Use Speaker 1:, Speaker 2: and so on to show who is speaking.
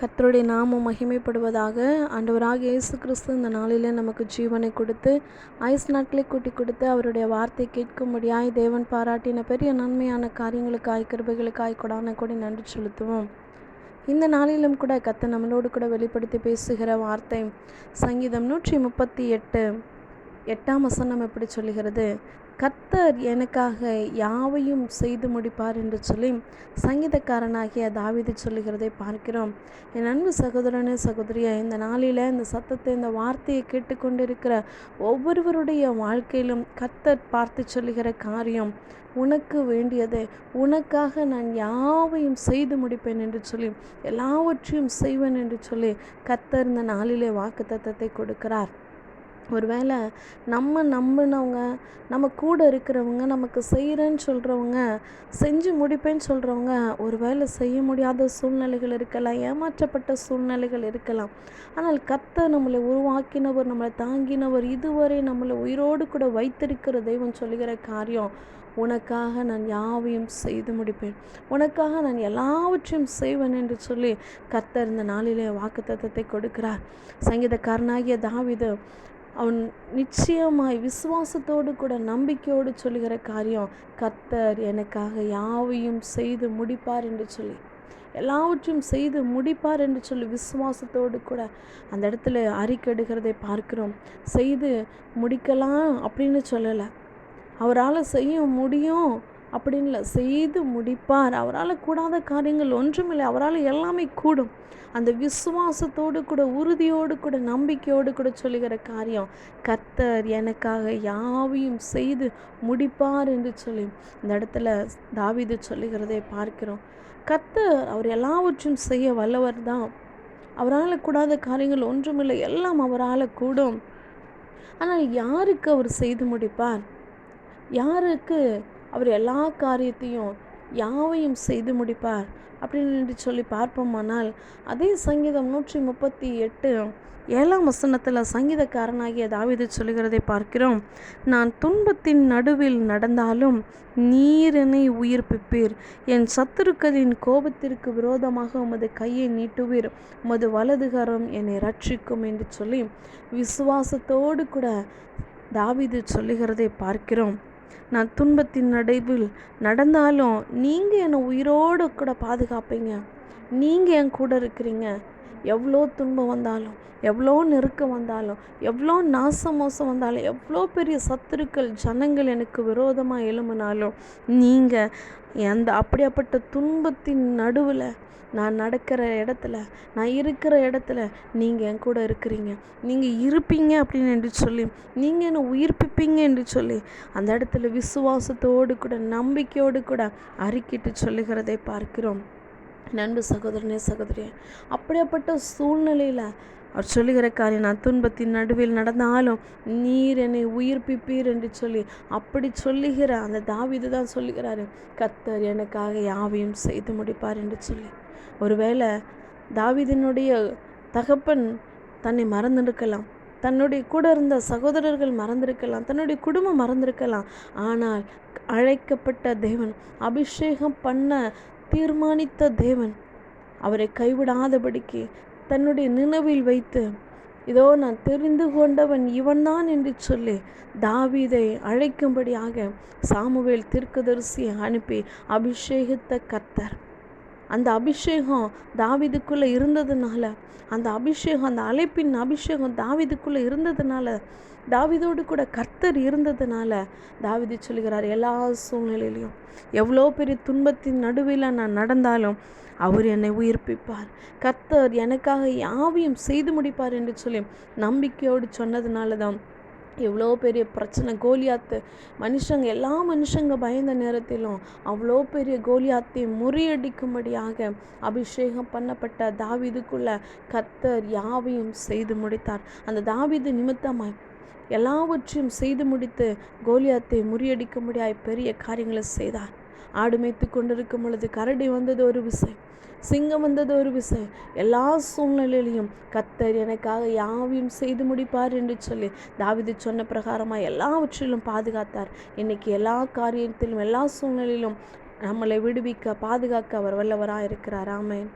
Speaker 1: கத்தருடைய நாமம் மகிமைப்படுவதாக ஆண்டவராக இயேசு கிறிஸ்து இந்த நாளிலே நமக்கு ஜீவனை கொடுத்து ஐஸ் நாட்களை கூட்டி கொடுத்து அவருடைய வார்த்தை கேட்கும்படியாய் தேவன் பாராட்டின பெரிய நன்மையான காரியங்களுக்காய் கிருபைகளுக்காய் கொடான கூட நன்றி செலுத்துவோம். இந்த நாளிலும் கூட கத்த நம்மளோடு கூட வெளிப்படுத்தி பேசுகிற வார்த்தை சங்கீதம் நூற்றி முப்பத்தி எட்டு. எட்டாம் வசனம் எப்படி சொல்லுகிறது? கர்த்தர் எனக்காக யாவையும் செய்து முடிப்பார் என்று சொல்லி சங்கீதக்காரனாகிய தாவிதி சொல்லுகிறதை பார்க்கிறோம். என் அன்பு சகோதரனே சகோதரியா இந்த நாளில் இந்த சத்தத்தை இந்த வார்த்தையை கேட்டுக்கொண்டிருக்கிற ஒவ்வொருவருடைய வாழ்க்கையிலும் கர்த்தர் பார்த்து சொல்லுகிற காரியம் உனக்கு வேண்டியது. உனக்காக நான் யாவையும் செய்து முடிப்பேன் என்று சொல்லி எல்லாவற்றையும் செய்வேன் என்று சொல்லி கர்த்தர் இந்த நாளிலே வாக்கு தத்தத்தை கொடுக்கிறார். ஒருவேளை நம்ம நம்பினவங்க நம்ம கூட இருக்கிறவங்க நமக்கு செய்கிறேன்னு சொல்கிறவங்க செஞ்சு முடிப்பேன்னு சொல்கிறவங்க ஒருவேளை செய்ய முடியாத சூழ்நிலைகள் இருக்கலாம் ஏமாற்றப்பட்ட சூழ்நிலைகள் இருக்கலாம். ஆனால் கத்த நம்மளை உருவாக்கினவர் நம்மளை தாங்கினவர் இதுவரை நம்மளை உயிரோடு கூட வைத்திருக்கிற தெய்வம் சொல்லுகிற காரியம் உனக்காக நான் யாவையும் செய்து முடிப்பேன். உனக்காக நான் எல்லாவற்றையும் செய்வேன் என்று சொல்லி கர்த்தர் இந்த நாளிலே வாக்கு தத்தத்தை கொடுக்கிறார். சங்கீதக்காரனாகிய தாவிது அவன் நிச்சயமாய் விசுவாசத்தோடு கூட நம்பிக்கையோடு சொல்லுகிற காரியம் கத்தர் எனக்காக யாவையும் செய்து முடிப்பார் என்று சொல்லி. எல்லாவற்றையும் செய்து முடிப்பார் என்று சொல்லி விசுவாசத்தோடு கூட அந்த இடத்துல அறிக்கெடுகிறதை பார்க்கிறோம். செய்து முடிக்கலாம் அப்படின்னு சொல்லலை. அவரால் செய்ய முடியும். அப்படின்னு செய்து முடிப்பார். அவரால் கூடாத காரியங்கள் ஒன்றுமில்லை. அவரால் எல்லாமே கூடும். அந்த விசுவாசத்தோடு கூட உறுதியோடு கூட நம்பிக்கையோடு கூட சொல்லுகிற காரியம் கர்த்தர் எனக்காக யாவையும் செய்து முடிப்பார் என்று சொல்லி இந்த இடத்துல தாவிது சொல்லுகிறதை பார்க்கிறோம். கர்த்தர் அவர் எல்லாவற்றையும் செய்ய வல்லவர் தான். அவரால் கூடாத காரியங்கள் ஒன்றுமில்லை. எல்லாம் அவரால் கூடும். ஆனால் யாருக்கு அவர் செய்து முடிப்பார்? யாருக்கு அவர் எல்லா காரியத்தையும் யாவையும் செய்து முடிப்பார் அப்படின்னு சொல்லி பார்ப்போமானால் அதே சங்கீதம் நூற்றி முப்பத்தி எட்டு ஏழாம் வசனத்தில் சங்கீதக்காரனாகிய தாவிது சொல்லுகிறதை பார்க்கிறோம். நான் துன்பத்தின் நடுவில் நடந்தாலும் நீரினை உயிர்ப்பிப்பீர். என் சத்துருக்களின் கோபத்திற்கு விரோதமாக உமது கையை நீட்டுவீர். உமது வலதுகரம் என்னை ரட்சிக்கும் என்று சொல்லி விசுவாசத்தோடு கூட தாவிது சொல்லுகிறதை பார்க்கிறோம். நான் துன்பத்தின் நடைவில் நடந்தாலும் நீங்கள் என்னை உயிரோடு கூட பாதுகாப்பீங்க. நீங்கள் என் கூட இருக்கிறீங்க. எவ்வளோ துன்பம் வந்தாலும் எவ்வளோ நெருக்கம் வந்தாலும் எவ்வளோ நாச மோசம் வந்தாலும் எவ்வளோ பெரிய சத்துருக்கள் ஜனங்கள் எனக்கு விரோதமாக எழும்பினாலும் நீங்கள் அந்த அப்படியாப்பட்ட துன்பத்தின் நடுவில் நான் நடக்கிற இடத்துல நான் இருக்கிற இடத்துல நீங்கள் என் கூட இருக்கிறீங்க. நீங்கள் இருப்பீங்க அப்படின்னு என்று சொல்லி நீங்கள் என்னை உயிர்ப்பிப்பீங்க என்று சொல்லி அந்த இடத்துல விசுவாசத்தோடு கூட நம்பிக்கையோடு கூட அறிக்கிட்டு சொல்லுகிறதை பார்க்கிறோம். நண்பு சகோதரனே சகோதரியே அப்படியாப்பட்ட சூழ்நிலையில் அவர் சொல்லுகிற காரியம் நான் துன்பத்தின் நடுவில் நடந்தாலும் நீர் என்னை உயிர்ப்பிப்பீர் என்று சொல்லி அப்படி சொல்லுகிற அந்த தாவிது தான் சொல்லுகிறாரு. கத்தர் எனக்காக யாவையும் செய்து முடிப்பார் என்று சொல்லி. ஒருவேளை தாவிதினுடைய தகப்பன் தன்னை மறந்திருக்கலாம். தன்னுடைய கூட இருந்த சகோதரர்கள் மறந்திருக்கலாம். தன்னுடைய குடும்பம் மறந்திருக்கலாம். ஆனால் அழைக்கப்பட்ட தேவன் அபிஷேகம் பண்ண தீர்மானித்த தேவன். அவரை கைவிடாதபடிக்கு தன்னுடைய நினைவில் வைத்து இதோ நான் தெரிந்து கொண்டவன் இவன்தான் என்று சொல்லி தாவீதை அழைக்கும்படியாக சாமுவேல் தீர்க்கதரிசியை அனுப்பி அபிஷேகித்த கர்த்தர். அந்த அபிஷேகம் தாவிதுக்குள்ளே இருந்ததுனால அந்த அபிஷேகம் அந்த அழைப்பின் அபிஷேகம் தாவிதுக்குள்ளே இருந்ததுனால தாவிதோடு கூட கர்த்தர் இருந்ததுனால தாவிது சொல்கிறார் எல்லா சூழ்நிலையிலையும் எவ்வளோ பெரிய துன்பத்தின் நடுவில் நான் நடந்தாலும் அவர் என்னை உயிர்ப்பிப்பார். கர்த்தர் எனக்காக யாவையும் செய்து முடிப்பார் என்று சொல்லி நம்பிக்கையோடு சொன்னதுனால தான் எவ்வளோ பெரிய பிரச்சனை. கோலியாத்து மனுஷங்க எல்லா மனுஷங்க பயந்த நேரத்திலும் அவ்வளோ பெரிய கோலியாத்தை முறியடிக்கும்படியாக அபிஷேகம் பண்ணப்பட்ட தாவிதுக்குள்ள கத்தர் யாவையும் செய்து முடித்தார். அந்த தாவிது நிமித்தமாய் எல்லாவற்றையும் செய்து முடித்து கோலியாத்தை முறியடிக்கும்படியாய் பெரிய காரியங்களை செய்தார். ஆடு மேய்த்து கொண்டிருக்கும் பொழுது கரடி வந்தது ஒரு விசை சிங்கம் வந்தது ஒரு விசை. எல்லா சூழ்நிலையிலையும் கத்தர் எனக்காக யாவையும் செய்து முடிப்பார் என்று சொல்லி தாவிது சொன்ன பிரகாரமாக எல்லாவற்றிலும் பாதுகாத்தார். இன்னைக்கு எல்லா காரியத்திலும் எல்லா சூழ்நிலையிலும் நம்மளை விடுவிக்க பாதுகாக்க அவர் வல்லவராக இருக்கிறார் ஆமேன்.